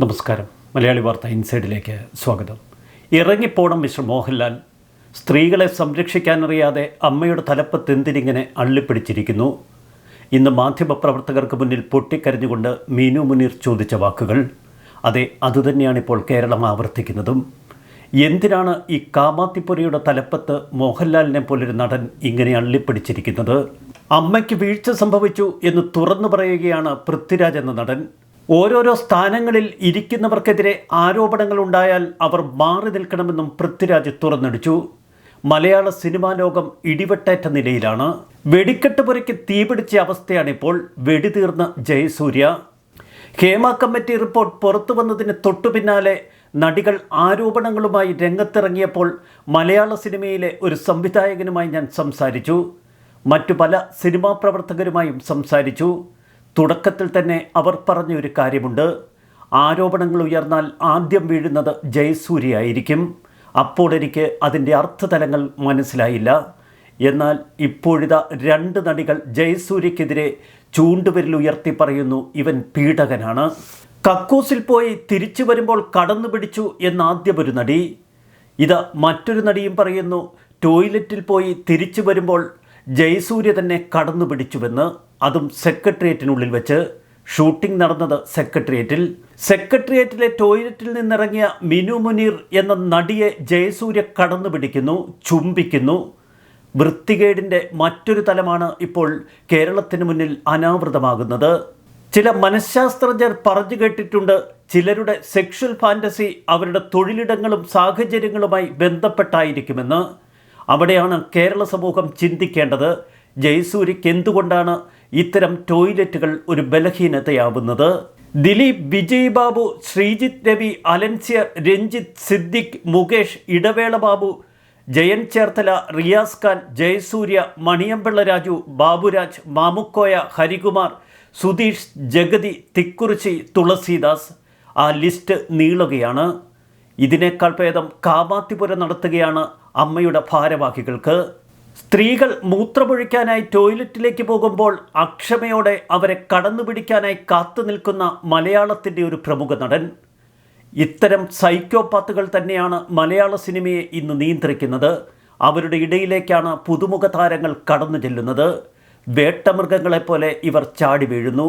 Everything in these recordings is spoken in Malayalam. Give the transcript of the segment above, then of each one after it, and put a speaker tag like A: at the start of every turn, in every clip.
A: നമസ്കാരം. മലയാളി വാർത്ത ഇൻസൈഡിലേക്ക് സ്വാഗതം. ഇറങ്ങിപ്പോണം മിസ്റ്റർ മോഹൻലാൽ. സ്ത്രീകളെ സംരക്ഷിക്കാനറിയാതെ അമ്മയുടെ തലപ്പത്ത് എന്തിനിങ്ങനെ അള്ളിപ്പിടിച്ചിരിക്കുന്നു. ഇന്ന് മാധ്യമപ്രവർത്തകർക്ക് മുന്നിൽ പൊട്ടിക്കരഞ്ഞുകൊണ്ട് മീനു മുനീർ ചോദിച്ച വാക്കുകൾ. അതെ അതുതന്നെയാണ് ഇപ്പോൾ കേരളം ആവർത്തിക്കുന്നതും. എന്തിനാണ് ഈ കാമാത്തിപ്പുരയുടെ തലപ്പത്ത് മോഹൻലാലിനെ പോലൊരു നടൻ ഇങ്ങനെ അള്ളിപ്പിടിച്ചിരിക്കുന്നത്? അമ്മയ്ക്ക് വീഴ്ച സംഭവിച്ചു എന്ന് തുറന്നു പറയുകയാണ് പൃഥ്വിരാജ് എന്ന നടൻ. ഓരോരോ സ്ഥാനങ്ങളിൽ ഇരിക്കുന്നവർക്കെതിരെ ആരോപണങ്ങൾ ഉണ്ടായാൽ അവർ മാറി നിൽക്കണമെന്നും പൃഥ്വിരാജ് തുറന്നടിച്ചു. മലയാള സിനിമാ ലോകം ഇടിവെട്ടേറ്റ നിലയിലാണ്. വെടിക്കെട്ട് പുരയ്ക്ക് തീപിടിച്ച അവസ്ഥയാണിപ്പോൾ വെടിതീർന്ന ജയസൂര്യ. ഹേമ കമ്മിറ്റി റിപ്പോർട്ട് പുറത്തു വന്നതിന് തൊട്ടു പിന്നാലെ നടികൾ ആരോപണങ്ങളുമായി രംഗത്തിറങ്ങിയപ്പോൾ മലയാള സിനിമയിലെ ഒരു സംവിധായകനുമായി ഞാൻ സംസാരിച്ചു. മറ്റു പല സിനിമാ പ്രവർത്തകരുമായും സംസാരിച്ചു. തുടക്കത്തിൽ തന്നെ അവർ പറഞ്ഞ ഒരു കാര്യമുണ്ട്. ആരോപണങ്ങൾ ഉയർന്നാൽ ആദ്യം വീഴുന്നത് ജയസൂര്യയായിരിക്കും. അപ്പോൾ എനിക്ക് അതിന്റെ അർത്ഥതലങ്ങൾ മനസ്സിലായില്ല. എന്നാൽ ഇപ്പോഴിതാ രണ്ട് നടികൾ ജയസൂര്യക്കെതിരെ ചൂണ്ടുവിരൽ ഉയർത്തി പറയുന്നു ഇവൻ പീഡകനാണ്. കക്കൂസിൽ പോയി തിരിച്ചു വരുമ്പോൾ കടന്നു പിടിച്ചു എന്നാദ്യം ഒരു നടി. ഇത് മറ്റൊരു നടിയും പറയുന്നു ടോയ്ലറ്റിൽ പോയി തിരിച്ചു വരുമ്പോൾ ജയസൂര്യ തന്നെ കടന്നു പിടിച്ചുവെന്ന് അതും സെക്രട്ടേറിയറ്റിനുള്ളിൽ വെച്ച് ഷൂട്ടിംഗ് നടന്നത് സെക്രട്ടേറിയറ്റിൽ. സെക്രട്ടേറിയറ്റിലെ ടോയ്ലറ്റിൽ നിന്നിറങ്ങിയ മിനു മുനീർ എന്ന നടിയെ ജയസൂര്യ കടന്നു പിടിക്കുന്നു ചുംബിക്കുന്നു. വൃത്തികേടിന്റെ മറ്റൊരു തലമാണ് ഇപ്പോൾ കേരളത്തിന് മുന്നിൽ അനാവൃതമാകുന്നത്. ചില മനഃശാസ്ത്രജ്ഞർ പറഞ്ഞു കേട്ടിട്ടുണ്ട് ചിലരുടെ സെക്ഷൽ ഫാന്റസി അവരുടെ തൊഴിലിടങ്ങളും സാഹചര്യങ്ങളുമായി ബന്ധപ്പെട്ടായിരിക്കുമെന്ന്. അവിടെയാണ് കേരള സമൂഹം ചിന്തിക്കേണ്ടത്. ജയസൂര്യക്ക് എന്തുകൊണ്ടാണ് ഇത്തരം ടോയ്ലറ്റുകൾ ഒരു ബലഹീനതയാവുന്നത്? ദിലീപ് വിജയ് ബാബു ശ്രീജിത്ത് രവി അലൻസ്യ രഞ്ജിത്ത് സിദ്ദിഖ് മുകേഷ് ഇടവേള ബാബു ജയൻ ചേർത്തല റിയാസ് ഖാൻ ജയസൂര്യ മണിയമ്പിള്ള രാജു ബാബുരാജ് മാമുക്കോയ ഹരികുമാർ സുധീഷ് ജഗതി തിക്കുറിച്ചി തുളസീദാസ്. ആ ലിസ്റ്റ് നീളുകയാണ്. ഇതിനേക്കാൾ ഭേദം കാമാത്തിപുര നടത്തുകയാണ് അമ്മയുടെ ഭാരവാഹികൾക്ക് സ്ത്രീകൾ മൂത്രമൊഴിക്കാനായി ടോയ്ലറ്റിലേക്ക് പോകുമ്പോൾ അക്ഷമയോടെ അവരെ കടന്നു പിടിക്കാനായി കാത്തു നിൽക്കുന്ന മലയാളത്തിന്റെ ഒരു പ്രമുഖ നടൻ. ഇത്തരം സൈക്കോപാത്തുകൾ തന്നെയാണ് മലയാള സിനിമയെ ഇന്ന് നിയന്ത്രിക്കുന്നത്. അവരുടെ ഇടയിലേക്കാണ് പുതുമുഖ താരങ്ങൾ കടന്നു ചെല്ലുന്നത്. വേട്ടമൃഗങ്ങളെപ്പോലെ ഇവർ ചാടി വീഴുന്നു.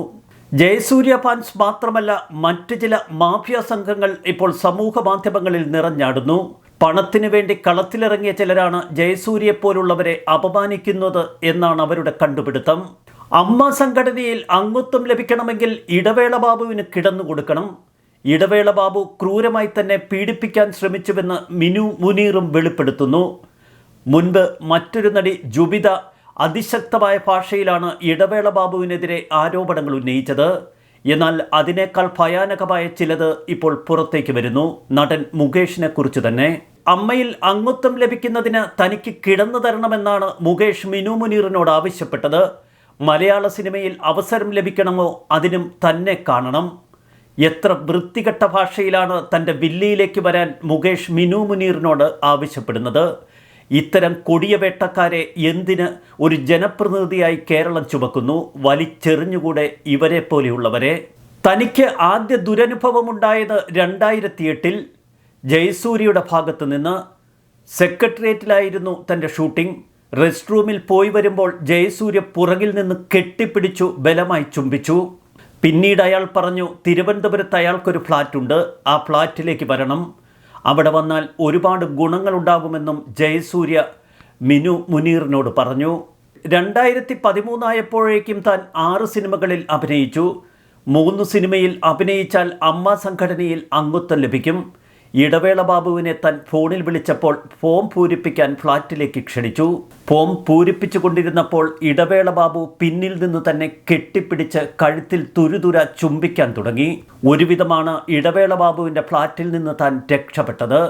A: ജയസൂര്യ ഫാൻസ് മാത്രമല്ല മറ്റു ചില മാഫിയ സംഘങ്ങൾ ഇപ്പോൾ സമൂഹ മാധ്യമങ്ങളിൽ നിറഞ്ഞാടുന്നു. പണത്തിനു വേണ്ടി കളത്തിലിറങ്ങിയ ചിലരാണ് ജയസൂര്യയെപ്പോലുള്ളവരെ അപമാനിക്കുന്നത് എന്നാണ് അവരുടെ കണ്ടുപിടുത്തം. അമ്മ സംഘടനയിൽ അംഗത്വം ലഭിക്കണമെങ്കിൽ ഇടവേള ബാബുവിന് കിടന്നു കൊടുക്കണം. ഇടവേള ബാബു ക്രൂരമായി തന്നെ പീഡിപ്പിക്കാൻ ശ്രമിച്ചുവെന്ന് മിനു മുനീറും വെളിപ്പെടുത്തുന്നു. മുൻപ് മറ്റൊരു നടി ജുബിത അതിശക്തമായ ഭാഷയിലാണ് ഇടവേള ബാബുവിനെതിരെ ആരോപണങ്ങൾ ഉന്നയിച്ചത്. എന്നാൽ അതിനേക്കാൾ ഭയാനകമായ ചിലത് ഇപ്പോൾ പുറത്തേക്ക് വരുന്നു. നടൻ മുകേഷിനെ കുറിച്ച് തന്നെ. അമ്മയിൽ അംഗത്വം ലഭിക്കുന്നതിന് തനിക്ക് കിടന്നു തരണമെന്നാണ് മുകേഷ് മിനു മുനീറിനോട് ആവശ്യപ്പെട്ടത്. മലയാള സിനിമയിൽ അവസരം ലഭിക്കണമോ അതിനും തന്നെ കാണണം. എത്ര വൃത്തികെട്ട ഭാഷയിലാണ് തന്റെ വില്ലിയിലേക്ക് വരാൻ മുകേഷ് മിനു മുനീറിനോട് ആവശ്യപ്പെടുന്നത്. ഇത്തരം കൊടിയവേട്ടക്കാരെ എന്തിന് ഒരു ജനപ്രതിനിധിയായി കേരളം ചുമക്കുന്നു? വലിച്ചെറിഞ്ഞുകൂടെ ഇവരെ പോലെയുള്ളവരെ? തനിക്ക് ആദ്യ ദുരനുഭവമുണ്ടായത് രണ്ടായിരത്തി എട്ടിൽ ജയസൂര്യയുടെ ഭാഗത്ത് നിന്ന് സെക്രട്ടേറിയറ്റിലായിരുന്നു തന്റെ ഷൂട്ടിംഗ്. റെസ്റ്റ് റൂമിൽ പോയി വരുമ്പോൾ ജയസൂര്യ പുറകിൽ നിന്ന് കെട്ടിപ്പിടിച്ചു ബലമായി ചുംബിച്ചു. പിന്നീട് അയാൾ പറഞ്ഞു തിരുവനന്തപുരത്ത് അയാൾക്കൊരു ഫ്ലാറ്റുണ്ട് ആ ഫ്ലാറ്റിലേക്ക് വരണം. അവിടെ വന്നാൽ ഒരുപാട് ഗുണങ്ങളുണ്ടാകുമെന്നും ജയസൂര്യ മിനു മുനീറിനോട് പറഞ്ഞു. രണ്ടായിരത്തി പതിമൂന്നായപ്പോഴേക്കും താൻ ആറ് സിനിമകളിൽ അഭിനയിച്ചു. മൂന്ന് സിനിമയിൽ അഭിനയിച്ചാൽ അമ്മ സംഘടനയിൽ അംഗത്വം ലഭിക്കും. ഇടവേള ബാബുവിനെ താൻ ഫോണിൽ വിളിച്ചപ്പോൾ ഫോം പൂരിപ്പിക്കാൻ ഫ്ളാറ്റിലേക്ക് ക്ഷണിച്ചു. ഫോം പൂരിപ്പിച്ചു കൊണ്ടിരുന്നപ്പോൾ ഇടവേള ബാബു പിന്നിൽ നിന്ന് തന്നെ കെട്ടിപ്പിടിച്ച് കഴുത്തിൽ തുരുതുര ചുംബിക്കാൻ തുടങ്ങി. ഒരുവിധമാണ് ഇടവേള ബാബുവിന്റെ ഫ്ളാറ്റിൽ നിന്ന് താൻ രക്ഷപ്പെട്ടത്.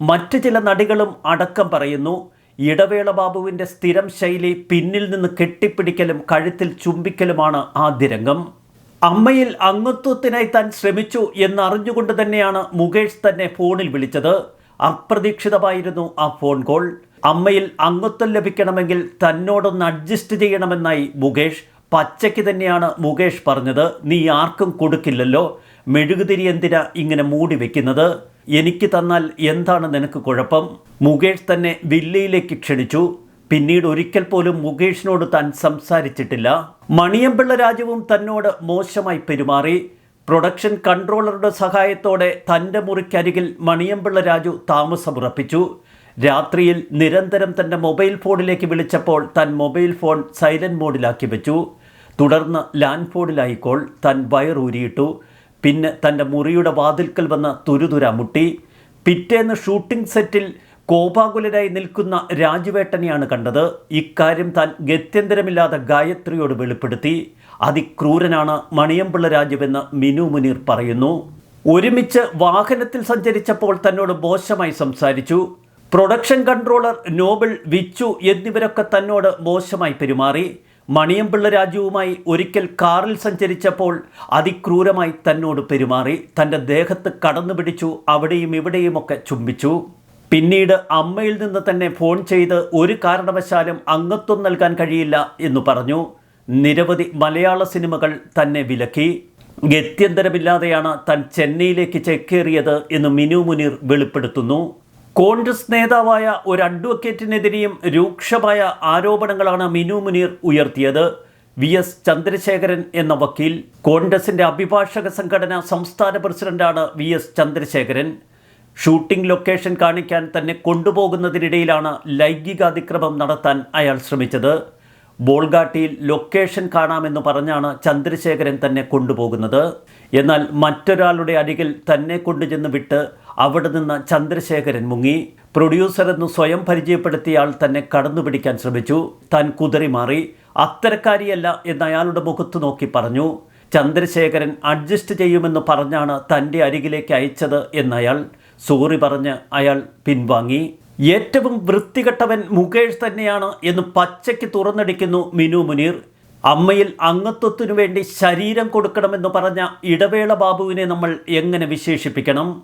A: മറ്റ് ചില നടികളും അടക്കം പറയുന്നു ഇടവേള ബാബുവിന്റെ സ്ഥിരം ശൈലി പിന്നിൽ നിന്ന് കെട്ടിപ്പിടിക്കലും കഴുത്തിൽ ചുംബിക്കലുമാണ് ആദ്യ രംഗം അമ്മയിൽ അംഗത്വത്തിനായി താൻ ശ്രമിച്ചു എന്നറിഞ്ഞുകൊണ്ട് തന്നെയാണ് മുകേഷ് തന്നെ ഫോണിൽ വിളിച്ചത്. അപ്രതീക്ഷിതമായിരുന്നു ആ ഫോൺ കോൾ. അമ്മയിൽ അംഗത്വം ലഭിക്കണമെങ്കിൽ തന്നോടൊന്ന് അഡ്ജസ്റ്റ് ചെയ്യണമെന്നായി മുകേഷ് പച്ചയ്ക്ക് തന്നെയാണ് മുകേഷ് പറഞ്ഞത്. നീ ആർക്കും കൊടുക്കില്ലല്ലോ. മെഴുകുതിരി എന്തിനാ ഇങ്ങനെ മൂടി വെക്കുന്നത്? എനിക്ക് തന്നാൽ എന്താണ് നിനക്ക് കുഴപ്പം? മുകേഷ് തന്നെ വില്ലയിലേക്ക് ക്ഷണിച്ചു. പിന്നീട് ഒരിക്കൽ പോലും മുകേഷിനോട് താൻ സംസാരിച്ചിട്ടില്ല. മണിയമ്പിള്ള രാജുവും തന്നോട് മോശമായി പെരുമാറി. പ്രൊഡക്ഷൻ കൺട്രോളറുടെ സഹായത്തോടെ തന്റെ മുറിക്കരികിൽ മണിയമ്പിള്ള രാജു താമസമുറപ്പിച്ചു. രാത്രിയിൽ നിരന്തരം തന്റെ മൊബൈൽ ഫോണിലേക്ക് വിളിച്ചപ്പോൾ തൻ മൊബൈൽ ഫോൺ സൈലന്റ് മോഡിലാക്കി വെച്ചു. തുടർന്ന് ലാൻഡ് ഫോണിലായി കോൾ താൻ വയറൂരിയിട്ടു പിന്നെ തന്റെ മുറിയുടെ വാതിൽക്കൽ വന്ന് തുരുതുര മുട്ടി. പിറ്റേന്ന് ഷൂട്ടിംഗ് സെറ്റിൽ കോപാകുലരായി നിൽക്കുന്ന രാജുവേട്ടനെയാണ് കണ്ടത്. ഇക്കാര്യം താൻ ഗത്യന്തരമില്ലാതെ ഗായത്രിയോട് വെളിപ്പെടുത്തി. അതിക്രൂരനാണ് മണിയമ്പിള്ള രാജുവെന്ന് മിനു മുനീർ പറയുന്നു. ഒരുമിച്ച് വാഹനത്തിൽ സഞ്ചരിച്ചപ്പോൾ തന്നോട് മോശമായി സംസാരിച്ചു. പ്രൊഡക്ഷൻ കൺട്രോളർ നോബിൾ വിച്ചു എന്നിവരൊക്കെ തന്നോട് മോശമായി പെരുമാറി. മണിയമ്പിള്ള രാജുവുമായി ഒരിക്കൽ കാറിൽ സഞ്ചരിച്ചപ്പോൾ അതിക്രൂരമായി തന്നോട് പെരുമാറി. തന്റെ ദേഹത്ത് കടന്നു പിടിച്ചു അവിടെയും ഇവിടെയുമൊക്കെ ചുംബിച്ചു. പിന്നീട് അമ്മയിൽ നിന്ന് തന്നെ ഫോൺ ചെയ്ത് ഒരു കാരണവശാലും അംഗത്വം നൽകാൻ കഴിയില്ല എന്ന് പറഞ്ഞു. നിരവധി മലയാള സിനിമകൾ തന്നെ വിലക്കി. ഗത്യന്തരമില്ലാതെയാണ് താൻ ചെന്നൈയിലേക്ക് ചെക്കേറിയത് എന്ന് മിനു മുനീർ വെളിപ്പെടുത്തുന്നു. കോൺഗ്രസ് നേതാവായ ഒരു അഡ്വക്കേറ്റിനെതിരെയും രൂക്ഷമായ ആരോപണങ്ങളാണ് മിനു മുനീർ ഉയർത്തിയത്. വി എസ് ചന്ദ്രശേഖരൻ എന്ന വക്കീൽ. കോൺഗ്രസിന്റെ അഭിഭാഷക സംഘടന സംസ്ഥാന പ്രസിഡന്റാണ് V S Chandrasekharan. Shooting location കാണിക്കാൻ തന്നെ കൊണ്ടുപോകുന്നതിനിടയിലാണ് ലൈംഗികാതിക്രമം നടത്താൻ അയാൾ ശ്രമിച്ചത്. ബോൾഗാട്ടിയിൽ ലൊക്കേഷൻ കാണാമെന്ന് പറഞ്ഞാണ് ചന്ദ്രശേഖരൻ തന്നെ കൊണ്ടുപോകുന്നത്. എന്നാൽ മറ്റൊരാളുടെ അരികിൽ തന്നെ കൊണ്ടുചെന്ന് വിട്ട് അവിടെ നിന്ന് ചന്ദ്രശേഖരൻ മുങ്ങി. പ്രൊഡ്യൂസർ എന്ന് സ്വയം പരിചയപ്പെടുത്തിയ ആൾ തന്നെ കടന്നുപിടിക്കാൻ ശ്രമിച്ചു. താൻ കുതറി മാറി. അത്തരക്കാരിയല്ല എന്ന് അയാളുടെ മുഖത്ത് നോക്കി പറഞ്ഞു. ചന്ദ്രശേഖരൻ അഡ്ജസ്റ്റ് ചെയ്യുമെന്ന് പറഞ്ഞാണ് തന്റെ അരികിലേക്ക് അയച്ചത് എന്നയാൾ. സോറി പറഞ്ഞ് അയാൾ പിൻവാങ്ങി. ഏറ്റവും വൃത്തികെട്ടവൻ മുകേഷ് തന്നെയാണ് എന്ന് പച്ചയ്ക്ക് തുറന്നടിക്കുന്നു മിനു മുനീർ. അമ്മയിൽ അംഗത്വത്തിനു വേണ്ടി ശരീരം കൊടുക്കണമെന്ന് പറഞ്ഞ ഇടവേള ബാബുവിനെ നമ്മൾ എങ്ങനെ വിശേഷിപ്പിക്കണം?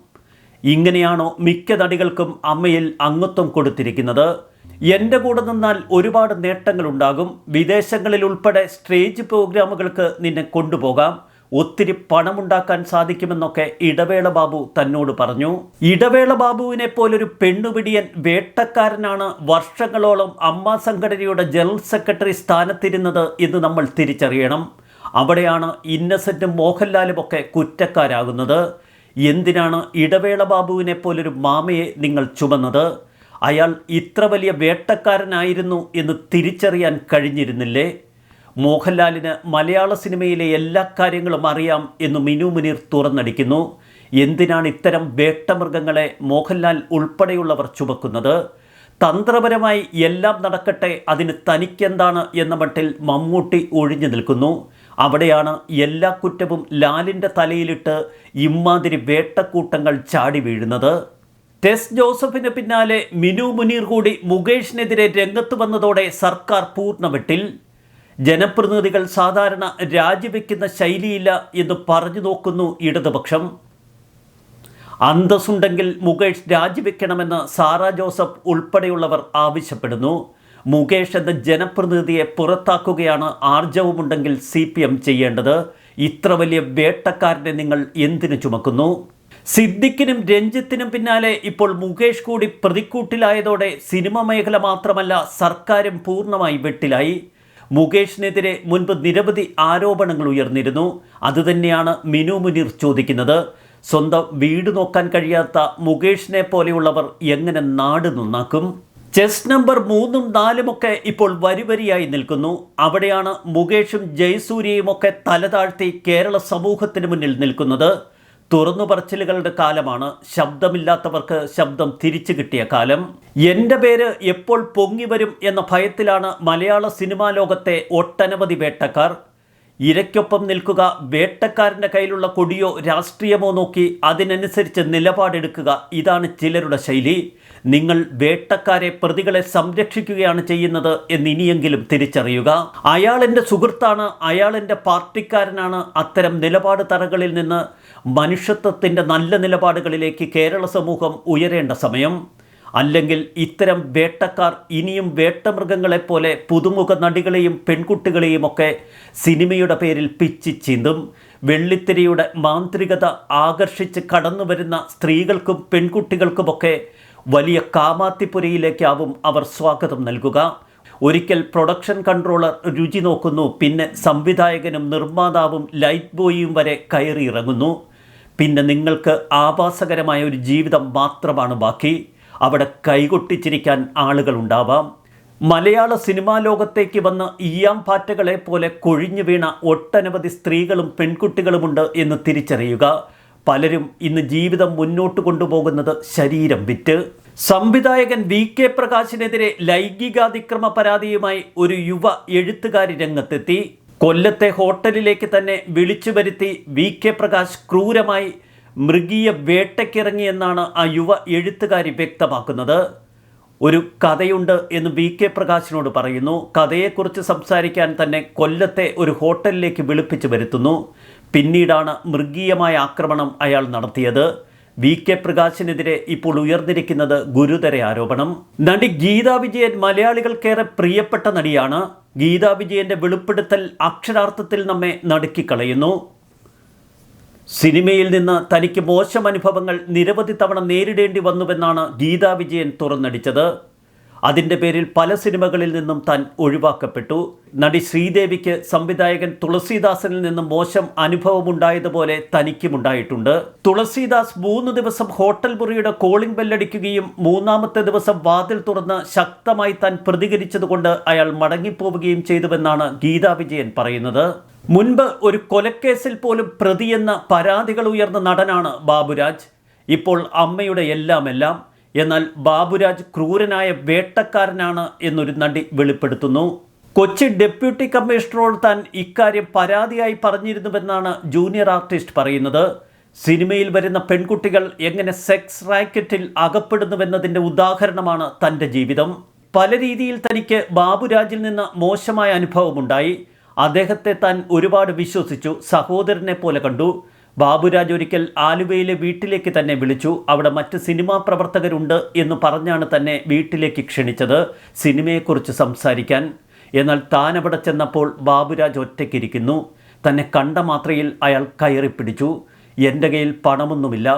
A: ഇങ്ങനെയാണോ മിക്ക നടികൾക്കും അമ്മയിൽ അംഗത്വം കൊടുത്തിരിക്കുന്നത്? എന്റെ കൂടെ നിന്നാൽ ഒരുപാട് നേട്ടങ്ങളുണ്ടാകും. വിദേശങ്ങളിൽ ഉൾപ്പെടെ സ്റ്റേജ് പ്രോഗ്രാമുകൾക്ക് നിന്നെ കൊണ്ടുപോകാം. ഒത്തിരി പണമുണ്ടാക്കാൻ സാധിക്കുമെന്നൊക്കെ ഇടവേള ബാബു തന്നോട് പറഞ്ഞു. ഇടവേള ബാബുവിനെ പോലൊരു പെണ്ണുപിടിയൻ വേട്ടക്കാരനാണ് വർഷങ്ങളോളം അമ്മ സംഘടനയുടെ ജനറൽ സെക്രട്ടറി സ്ഥാനത്തിരുന്നത് എന്ന് നമ്മൾ തിരിച്ചറിയണം. അവിടെയാണ് ഇന്നസെന്റും മോഹൻലാലും ഒക്കെ കുറ്റക്കാരാകുന്നത്. എന്തിനാണ് ഇടവേള ബാബുവിനെ പോലൊരു മാമയെ നിങ്ങൾ ചുമന്നത്? അയാൾ ഇത്ര വലിയ വേട്ടക്കാരനായിരുന്നു എന്ന് തിരിച്ചറിയാൻ കഴിഞ്ഞിരുന്നില്ലേ? മോഹൻലാലിന് മലയാള സിനിമയിലെ എല്ലാ കാര്യങ്ങളും അറിയാം എന്ന് മിനു മുനീർ തുറന്നടിക്കുന്നു. എന്തിനാണ് ഇത്തരം വേട്ടമൃഗങ്ങളെ മോഹൻലാൽ ഉൾപ്പെടെയുള്ളവർ ചുമക്കുന്നത്? തന്ത്രപരമായി എല്ലാം നടക്കട്ടെ അതിന് തനിക്കെന്താണ് എന്ന മട്ടിൽ മമ്മൂട്ടി ഒഴിഞ്ഞു നിൽക്കുന്നു. അവിടെയാണ് എല്ലാ കുറ്റവും ലാലിന്റെ തലയിലിട്ട് ഇമ്മാതിരി വേട്ടക്കൂട്ടങ്ങൾ ചാടി വീഴുന്നത്. ടെസ് ജോസഫിന് പിന്നാലെ മിനു മുനീർ കൂടി മുകേഷിനെതിരെ രംഗത്ത് വന്നതോടെ സർക്കാർ പൂർണവെട്ടിൽ ജനപ്രതിനിധികൾ സാധാരണ രാജിവെക്കുന്ന ശൈലിയില്ല എന്ന് പറഞ്ഞു നോക്കുന്നു ഇടതുപക്ഷം. അന്തസ്സുണ്ടെങ്കിൽ മുകേഷ് രാജിവെക്കണമെന്ന് സാറ ജോസഫ് ഉൾപ്പെടെയുള്ളവർ ആവശ്യപ്പെടുന്നു. മുകേഷ് എന്ന ജനപ്രതിനിധിയെ പുറത്താക്കുകയാണ് ആർജവമുണ്ടെങ്കിൽ സി പി എം ചെയ്യേണ്ടത്. ഇത്ര വലിയ വേട്ടക്കാരനെ നിങ്ങൾ എന്തിനു ചുമക്കുന്നു? സിദ്ദിഖിനും രഞ്ജിത്തിനും പിന്നാലെ ഇപ്പോൾ മുകേഷ് കൂടി പ്രതിക്കൂട്ടിലായതോടെ സിനിമ മേഖല മാത്രമല്ല സർക്കാരും പൂർണമായി വെട്ടിലായി. മുകേഷിനെതിരെ മുൻപ് നിരവധി ആരോപണങ്ങൾ ഉയർന്നിരുന്നു. അതുതന്നെയാണ് മിനു മുനീർ ചോദിക്കുന്നത്. സ്വന്തം വീട് നോക്കാൻ കഴിയാത്ത മുകേഷിനെ പോലെയുള്ളവർ എങ്ങനെ നാട് നന്നാക്കും? ചെസ് നമ്പർ മൂന്നും നാലുമൊക്കെ ഇപ്പോൾ വരിവരിയായി നിൽക്കുന്നു. അവിടെയാണ് മുകേഷും ജയസൂര്യയും ഒക്കെ തലതാഴ്ത്തി കേരള സമൂഹത്തിന് മുന്നിൽ നിൽക്കുന്നത്. തുറന്നു പറച്ചിലുകളുടെ കാലമാണ്. ശബ്ദമില്ലാത്തവർക്ക് ശബ്ദം തിരിച്ചു കിട്ടിയ കാലം. എന്റെ പേര് എപ്പോൾ പൊങ്ങി വരും എന്ന ഭയത്തിലാണ് മലയാള സിനിമാ ലോകത്തെ ഒട്ടനവധി വേട്ടക്കാർ. ഇരയ്ക്കൊപ്പം നിൽക്കുക വേട്ടക്കാരന്റെ കയ്യിലുള്ള കൊടിയോ രാഷ്ട്രീയമോ നോക്കി അതിനനുസരിച്ച് നിലപാടെടുക്കുക ഇതാണ് ചിലരുടെ ശൈലി. നിങ്ങൾ വേട്ടക്കാരെ പ്രതികളെ സംരക്ഷിക്കുകയാണ് ചെയ്യുന്നത് എന്ന് ഇനിയെങ്കിലും തിരിച്ചറിയുക. അയാൾ എന്റെ സുഹൃത്താണ് അയാൾ എന്റെ പാർട്ടിക്കാരനാണ്. അത്തരം നിലപാട് തറകളിൽ നിന്ന് മനുഷ്യത്വത്തിന്റെ നല്ല നിലപാടുകളിലേക്ക് കേരള സമൂഹം ഉയരേണ്ട സമയം. അല്ലെങ്കിൽ ഇത്തരം വേട്ടക്കാർ ഇനിയും വേട്ടമൃഗങ്ങളെപ്പോലെ പുതുമുഖ നടികളെയും പെൺകുട്ടികളെയും ഒക്കെ സിനിമയുടെ പേരിൽ പിച്ചി ചീന്തും വെള്ളിത്തിരിയുടെ മാന്ത്രികത ആകർഷിച്ച് കടന്നു വരുന്ന സ്ത്രീകൾക്കും പെൺകുട്ടികൾക്കുമൊക്കെ വലിയ കാമാത്തിപ്പുരയിലേക്കാവും അവർ സ്വാഗതം നൽകുക. ഒരിക്കൽ പ്രൊഡക്ഷൻ കൺട്രോളർ രുചി നോക്കുന്നു. പിന്നെ സംവിധായകനും നിർമ്മാതാവും ലൈറ്റ് ബോയിയും വരെ കയറിയിറങ്ങുന്നു. പിന്നെ നിങ്ങൾക്ക് ആവാസകരമായ ഒരു ജീവിതം മാത്രമാണ് ബാക്കി. അവിടെ കൈകൊട്ടിച്ചിരിക്കാൻ ആളുകളുണ്ടാവാം മലയാള സിനിമാ ലോകത്തേക്ക് വന്ന ഇയാം പാറ്റകളെ പോലെ കൊഴിഞ്ഞു വീണ ഒട്ടനവധി സ്ത്രീകളും പെൺകുട്ടികളുമുണ്ട് എന്ന് തിരിച്ചറിയുക. പലരും ഇന്ന് ജീവിതം മുന്നോട്ട് കൊണ്ടുപോകുന്നത് ശരീരം വിറ്റ്. സംവിധായകൻ വി കെ പ്രകാശിനെതിരെ ലൈംഗികാതിക്രമ പരാതിയുമായി ഒരു യുവ എഴുത്തുകാരി രംഗത്തെത്തി. കൊല്ലത്തെ ഹോട്ടലിലേക്ക് തന്നെ വിളിച്ചു വരുത്തി വി കെ പ്രകാശ് ക്രൂരമായി മൃഗീയ വേട്ടയ്ക്കിറങ്ങിയെന്നാണ് ആ യുവ എഴുത്തുകാരി വ്യക്തമാക്കുന്നത്. ഒരു കഥയുണ്ട് എന്ന് വി കെ പ്രകാശിനോട് പറയുന്നു. കഥയെക്കുറിച്ച് സംസാരിക്കാൻ തന്നെ കൊല്ലത്തെ ഒരു ഹോട്ടലിലേക്ക് വിളിപ്പിച്ചു വരുത്തുന്നു. പിന്നീടാണ് മൃഗീയമായ ആക്രമണം അയാൾ നടത്തിയത്. വി. കെ. പ്രകാശിനെതിരെ ഇപ്പോൾ ഉയർന്നിരിക്കുന്നത് ഗുരുതര ആരോപണം. നടി ഗീതാ വിജയൻ മലയാളികൾക്കേറെ പ്രിയപ്പെട്ട നടിയാണ്. ഗീതാ വിജയന്റെ വെളിപ്പെടുത്തൽ അക്ഷരാർത്ഥത്തിൽ നമ്മെ നടുക്കിക്കളയുന്നു സിനിമയിൽ നിന്ന് തനിക്ക് മോശം അനുഭവങ്ങൾ നിരവധി തവണ നേരിടേണ്ടി വന്നുവെന്നാണ് ഗീതാ വിജയൻ തുറന്നടിച്ചത്. അതിന്റെ പേരിൽ പല സിനിമകളിൽ നിന്നും താൻ ഒഴിവാക്കപ്പെട്ടു. നടി ശ്രീദേവിക്ക് സംവിധായകൻ തുളസീദാസിൽ നിന്നും മോശം അനുഭവമുണ്ടായതുപോലെ തനിക്കുമുണ്ടായിട്ടുണ്ട്. തുളസീദാസ് മൂന്ന് ദിവസം ഹോട്ടൽ മുറിയുടെ കോളിംഗ് ബെല്ലടിക്കുകയും മൂന്നാമത്തെ ദിവസം വാതിൽ തുറന്ന് ശക്തമായി താൻ പ്രതികരിച്ചതുകൊണ്ട് അയാൾ മടങ്ങിപ്പോവുകയും ചെയ്തുവെന്നാണ് ഗീതാ വിജയൻ പറയുന്നത്. മുൻപ് ഒരു കൊലക്കേസിൽ പോലും പ്രതിയെന്ന പരാതികൾ ഉയർന്ന നടനാണ് ബാബുരാജ്. ഇപ്പോൾ അമ്മയുടെ എല്ലാമെല്ലാം എന്നാൽ ബാബുരാജ് ക്രൂരനായ വേട്ടക്കാരനാണ് എന്നൊരു നടി വെളിപ്പെടുത്തുന്നു. കൊച്ചി ഡെപ്യൂട്ടി കമ്മീഷണറോട് താൻ ഇക്കാര്യം പരാതിയായി പറഞ്ഞിരുന്നുവെന്നാണ് ജൂനിയർ ആർട്ടിസ്റ്റ് പറയുന്നത്. സിനിമയിൽ വരുന്ന പെൺകുട്ടികൾ എങ്ങനെ സെക്സ് റാക്കറ്റിൽ അകപ്പെടുന്നുവെന്നതിന്റെ ഉദാഹരണമാണ് തന്റെ ജീവിതം. പല രീതിയിൽ തനിക്ക് ബാബുരാജിൽ നിന്ന് മോശമായ അനുഭവമുണ്ടായി. അദ്ദേഹത്തെ താൻ ഒരുപാട് വിശ്വസിച്ചു സഹോദരനെ പോലെ കണ്ടു. ബാബുരാജ് ഒരിക്കൽ ആലുവയിലെ വീട്ടിലേക്ക് തന്നെ വിളിച്ചു. അവിടെ മറ്റ് സിനിമാ പ്രവർത്തകരുണ്ട് എന്ന് പറഞ്ഞാണ് തന്നെ വീട്ടിലേക്ക് ക്ഷണിച്ചത് സിനിമയെക്കുറിച്ച് സംസാരിക്കാൻ. എന്നാൽ താൻ അവിടെ ചെന്നപ്പോൾ ബാബുരാജ് ഒറ്റയ്ക്കിരിക്കുന്നു. തന്നെ കണ്ട മാത്രയിൽ അയാൾ കയറിപ്പിടിച്ചു എന്റെ കയ്യിൽ പണമൊന്നുമില്ല.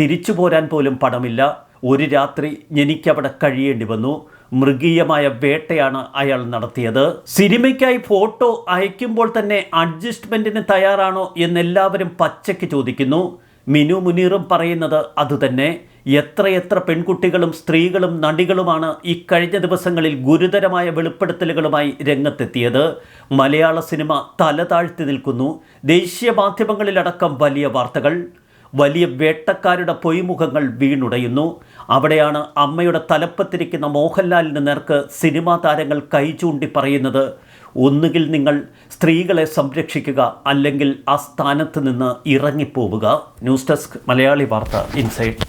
A: തിരിച്ചു പോരാൻ പോലും പണമില്ല. ഒരു രാത്രി എനിക്കവിടെ കഴിയേണ്ടി വന്നു. മൃഗീയമായ വേട്ടയാണ് അയാൾ നടത്തിയത്. സിനിമയ്ക്കായി ഫോട്ടോ അയക്കുമ്പോൾ തന്നെ അഡ്ജസ്റ്റ്മെന്റിന് തയ്യാറാണോ എന്നെല്ലാവരും പച്ചയ്ക്ക് ചോദിക്കുന്നു. മിനു മുനീറും പറയുന്നത് അതുതന്നെ. എത്രയെത്ര പെൺകുട്ടികളും സ്ത്രീകളും നടികളുമാണ് ഈ കഴിഞ്ഞ ദിവസങ്ങളിൽ ഗുരുതരമായ വെളിപ്പെടുത്തലുകളുമായി രംഗത്തെത്തിയത്. മലയാള സിനിമ തല താഴ്ത്തി നിൽക്കുന്നു. ദേശീയ മാധ്യമങ്ങളിലടക്കം വലിയ വാർത്തകൾ. വലിയ വേട്ടക്കാരുടെ പൊയ്മുഖങ്ങൾ വീണുടയുന്നു. അവിടെയാണ് അമ്മയുടെ തലപ്പത്തിരിക്കുന്ന മോഹൻലാലിന് നേർക്ക് സിനിമാ താരങ്ങൾ കൈ ചൂണ്ടി പറയുന്നത് ഒന്നുകിൽ നിങ്ങൾ സ്ത്രീകളെ സംരക്ഷിക്കുക അല്ലെങ്കിൽ ആ സ്ഥാനത്ത് നിന്ന് ഇറങ്ങിപ്പോവുക. ന്യൂസ് ഡെസ്ക് മലയാളി വാർത്ത ഇൻസൈറ്റ്.